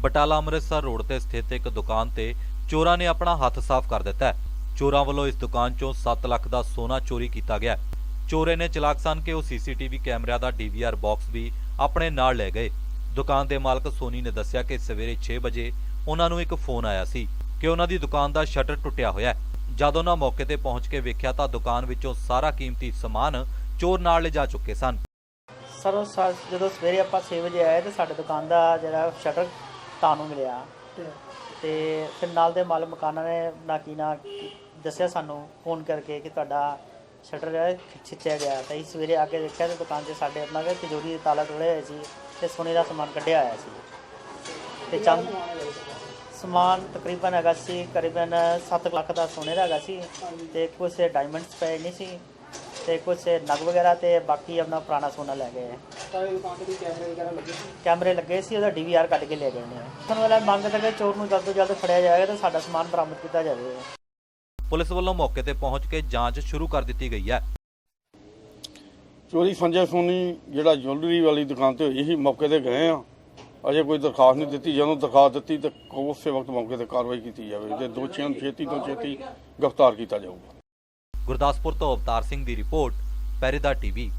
Batala Amritsar road ਤੇ ਸਥਿਤ ਇੱਕ ਦੁਕਾਨ ਤੇ ਚੋਰਾਂ ਨੇ ਆਪਣਾ ਹੱਥ ਸਾਫ਼ ਕਰ ਦਿੱਤਾ ਚੋਰਾਂ ਵੱਲੋਂ ਇਸ ਦੁਕਾਨ ਚੋਂ 7 ਲੱਖ ਦਾ ਸੋਨਾ ਚੋਰੀ ਕੀਤਾ ਗਿਆ ਚੋਰੇ ਨੇ ਚਲਾਕ ਸਨ ਕਿ ਉਹ ਸੀਸੀਟੀਵੀ ਕੈਮਰਿਆਂ ਦਾ ਡੀਵੀਆਰ ਬਾਕਸ ਵੀ ਆਪਣੇ ਨਾਲ ਲੈ ਗਏ। ਦੁਕਾਨ ਦੇ ਮਾਲਕ ਸੋਨੀ ਨੇ ਦੱਸਿਆ ਕਿ ਸਵੇਰੇ 6 ਵਜੇ ਉਹਨਾਂ ਨੂੰ ਇੱਕ ਫੋਨ ਆਇਆ ਸੀ ਕਿ ਉਹਨਾਂ ਦੀ ਦੁਕਾਨ ਦਾ ਸ਼ਟਰ ਟੁੱਟਿਆ ਹੋਇਆ ਹੈ। ਜਦ ਉਹਨਾਂ ਮੌਕੇ ਤੇ ਪਹੁੰਚ ਕੇ ਵੇਖਿਆ ਤਾਂ ਦੁਕਾਨ ਵਿੱਚੋਂ ਸਾਰਾ ਕੀਮਤੀ ਸਮਾਨ ਚੋਰ ਨਾਲ ਲਿਜਾ ਚੁੱਕੇ ਸਨ। ਸਰ, ਉਹ ਸਾ- ਜਦੋਂ ਸਵੇਰੇ ਆਪਾਂ 6 ਵਜੇ ਆਏ ਤੇ ਸਾਡੇ ਦੁਕਾਨ ਦਾ ਜਿਹੜਾ ਸ਼ਟਰ ਤੁਹਾਨੂੰ ਮਿਲਿਆ। ਤੇ ਫਿਰ ਨਾਲ ਦੇ ਮਾਲਕ ਮਕਾਨਾਂ ਨੇ ਨਾ ਕੀ ਨਾ ਦੱਸਿਆ ਸਾਨੂੰ ਫੋਨ ਕਰਕੇ ਕਿ ਤੁਹਾਡਾ ਸ਼ਟਰ ਖਿੱਚਿਆ ਗਿਆ। ਤਾਂ ਅਸੀਂ ਸਵੇਰੇ ਆ ਕੇ ਦੇਖਿਆ ਤੇ ਦੁਕਾਨ 'ਚ ਸਾਡੇ ਆਪਣਾ ਕਿ ਤਿਜੋਰੀ ਦੇ ਤਾਲਾ ਤੋੜੇ ਹੋਏ ਸੀ ਤੇ ਸੋਨੇ ਦਾ ਸਮਾਨ ਕੱਢਿਆ ਹੋਇਆ ਸੀ। ਤੇ ਚੰਦ ਸਮਾਨ ਤਕਰੀਬਨ ਹੈਗਾ ਸੀ ਕਰੀਬਨ 7 ਲੱਖ ਦਾ ਸੋਨੇ ਦਾ ਹੈਗਾ ਸੀ ਤੇ ਕੁਝ ਡਾਇਮੰਡਸ ਪਏ ਨਹੀਂ ਸੀ ਤੇ ਕੁਝ ਨਗ ਵਗੈਰਾ ਤੇ ਬਾਕੀ ਆਪਣਾ ਪੁਰਾਣਾ ਸੋਨਾ ਲੈ ਗਏ। ਦੁਕਾਨ ਤੇ ਕੋਈ ਕੈਮਰੇ ਵਗੈਰਾ ਲੱਗੇ ਸੀ। ਕੈਮਰੇ ਲੱਗੇ ਸੀ ਉਹਦਾ ਡੀਵੀਆਰ ਕੱਢ ਕੇ ਲੈ ਗਏ ਨੇ ਹੁਣ ਵਾਲਾ ਮੰਗ ਤਾਂ ਕਿ ਚੋਰ ਨੂੰ ਜਲਦ ਤੋਂ ਜਲਦ ਫੜਿਆ ਜਾਏਗਾ ਤੇ ਸਾਡਾ ਸਮਾਨ ਬਰਾਮਦ ਕੀਤਾ ਜਾਵੇ। ਪੁਲਿਸ ਵੱਲੋਂ ਮੌਕੇ ਤੇ ਪਹੁੰਚ ਕੇ ਜਾਂਚ ਸ਼ੁਰੂ ਕਰ ਦਿੱਤੀ ਗਈ ਹੈ। ਚੋਰੀ ਸੰਜੇ ਸੋਨੀ ਜਿਹੜਾ ਜੁਐਲਰੀ ਵਾਲੀ ਦੁਕਾਨ ਤੇ ਹੋਈ ਸੀ ਮੌਕੇ ਤੇ ਗਏ ਆ। ਅਜੇ ਕੋਈ ਦਰਖਾਸਤ ਨਹੀਂ ਦਿੱਤੀ। ਜਦੋਂ ਦਰਖਾਸਤ ਦਿੱਤੀ ਤੇ ਉਸੇ ਵਕਤ ਮੌਕੇ ਤੇ ਕਾਰਵਾਈ ਕੀਤੀ ਜਾਵੇ ਜੇ ਦੋਸ਼ੀਆਂ ਨੂੰ ਛੇਤੀ ਤੋਂ ਛੇਤੀ ਗ੍ਰਿਫਤਾਰ ਕੀਤਾ ਜਾਊਗਾ। ਗੁਰਦਾਸਪੁਰ ਤੋਂ ਅਵਤਾਰ ਸਿੰਘ ਦੀ ਰਿਪੋਰਟ ਪੈਰੇਦਾ ਟੀਵੀ।